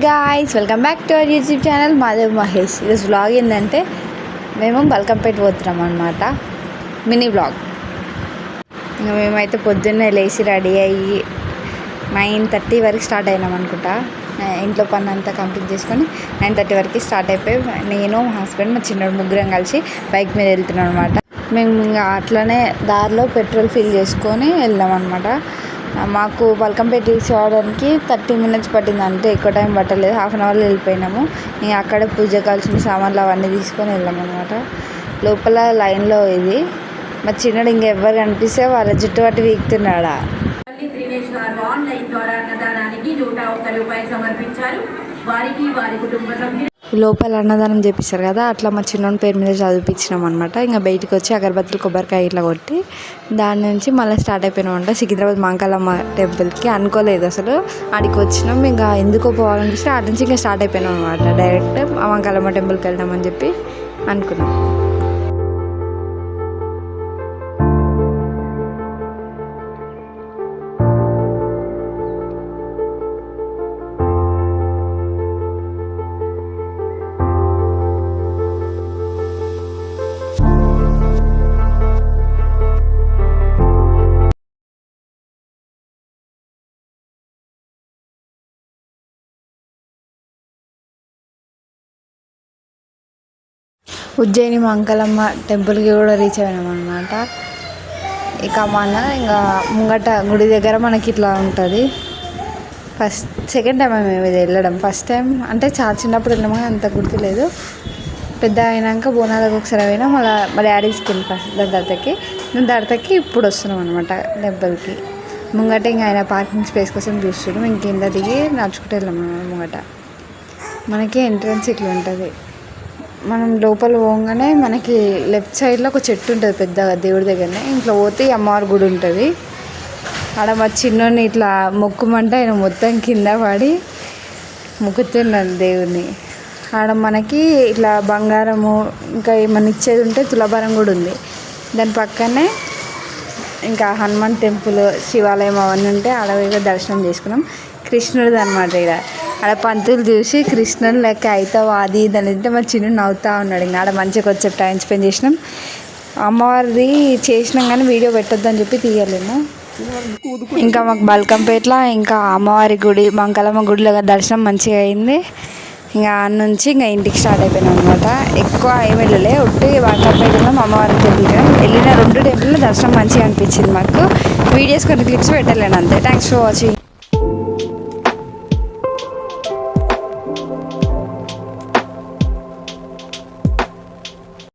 Guys welcome back to our YouTube channel. Madhav Mahesh. ఈరోజు vlog ఏంటంటే మేము బల్కంపేట పోతున్నాం అనమాట మినీ వ్లాగ్ ఇంకా మేమైతే పొద్దున్నే లేచి రెడీ అయ్యి నైన్ థర్టీ వరకు స్టార్ట్ అయినాం అనుకుంటా. ఇంట్లో పని అంతా కంప్లీట్ చేసుకొని నైన్ థర్టీ వరకు స్టార్ట్ అయిపోయి నేను మా హస్బెండ్ మా చిన్నోడు ముగ్గురం కలిసి బైక్ మీద వెళ్తున్నాం అనమాట మేము ఇంకా అట్లనే దారిలో పెట్రోల్ ఫిల్ చేసుకొని వెళ్ళాం అనమాట మాకు బల్కంపేట రీచ్ అవ్వడానికి థర్టీ మినిట్స్ పట్టింది అంటే ఎక్కువ టైం పట్టలేదు. హాఫ్ అన్ అవర్లో వెళ్ళిపోయినాము. ఇంకా అక్కడే పూజ కావాల్సిన సామాన్లు అవన్నీ తీసుకొని వెళ్ళామన్నమాట లోపల లైన్లో ఇది. మా చిన్నడు ఇంకెవ్వరు కనిపిస్తే వాళ్ళ జుట్టు పట్టి వీక్తున్నాడా ఆన్లైన్ ద్వారా అన్నదానానికి నూట ఒక్క రూపాయలు సమర్పించారు. వారికి వారి కుటుంబ సభ్యులు లోపల అన్నదానం చేపిస్తారు కదా అట్లా మా చిన్నోని పేరు మీద చదివిపించినాం అనమాట ఇంకా బయటికి వచ్చి అగరబత్తులు కొబ్బరికాయ ఇట్లా కొట్టి దాని నుంచి మళ్ళీ స్టార్ట్ అయిపోయినామంట. సికింద్రాబాద్ మాంకాలమ్మ టెంపుల్కి అనుకోలేదు అసలు. ఆడికి వచ్చినాం ఇంకా ఎందుకో పోవాలనిపిస్తే ఆడి నుంచి ఇంకా స్టార్ట్ అయిపోయినాం అనమాట డైరెక్ట్ మాంకాలమ్మ టెంపుల్కి వెళ్దామని చెప్పి అనుకున్నాం. ఉజ్జయిని మంకలమ్మ టెంపుల్కి కూడా రీచ్ అయినాం అనమాట ఇక మన ఇంకా ముంగట గుడి దగ్గర మనకి ఇట్లా ఉంటుంది. ఫస్ట్ సెకండ్ టైం మేము ఇది వెళ్ళడం. ఫస్ట్ టైం అంటే చాలా చిన్నప్పుడు వెళ్ళాము కానీ అంత గుర్తులేదు పెద్ద అయినాక బోనాలకు ఒకసారి అయినా మళ్ళీ మా డాడీ వెళ్ళి ఫస్ట్ దర్తకి మేము దర్తకి ఇప్పుడు వస్తున్నాం అనమాట టెంపుల్కి. ముంగట ఇంకా ఆయన పార్కింగ్ స్పేస్ కోసం చూస్తున్నాం. ఇంక దిగి నడుచుకుంటూ వెళ్ళాం ముంగట. మనకి ఎంట్రన్స్ ఇట్లా ఉంటుంది. మనం లోపల పోగానే మనకి లెఫ్ట్ సైడ్లో ఒక చెట్టు ఉంటుంది పెద్దగా దేవుడి దగ్గరనే. ఇంట్లో పోతే అమ్మవారి గుడి ఉంటుంది. ఆడ మా చిన్నోడిని ఇట్లా మొక్కుమంటే ఆయన మొత్తం కింద పడి మొక్కుతున్నాను దేవుడిని. ఆడ మనకి ఇట్లా బంగారము ఇంకా ఏమైనా ఇచ్చేది ఉంటే తులాభారం కూడా ఉంది. దాని పక్కనే ఇంకా హనుమాన్ టెంపుల్ శివాలయం అవన్నీ ఉంటే ఆడ దర్శనం చేసుకున్నాం. కృష్ణుడిది అనమాట ఇక్కడ. ఆడ పంతులు చూసి కృష్ణన్ లెక్క అవుతావు అది ఇది అని అంటే మా చిన్న నవ్వుతా ఉన్నాడు. ఇంకా ఆడ మంచిగా వచ్చే టైం స్పెండ్ చేసినాం. అమ్మవారిది చేసినాం కానీ వీడియో పెట్టొద్దని చెప్పి తీయలేము. ఇంకా మాకు బల్కంపేట్ల ఇంకా అమ్మవారి గుడి మంకలమ్మ గుడిలో దర్శనం మంచిగా అయింది. ఇంకా ఆడ నుంచి ఇంకా ఇంటికి స్టార్ట్ అయిపోయినాం అనమాట ఎక్కువ ఏం వెళ్ళలే. ఒట్టి బల్కంపేటలో అమ్మవారి టెంపుల్కి వెళ్ళిన రెండు టెంపుల్లో దర్శనం మంచిగా అనిపించింది మాకు. వీడియోస్ కొన్ని క్లిప్స్ పెట్టలేను అంతే. Thanks for watching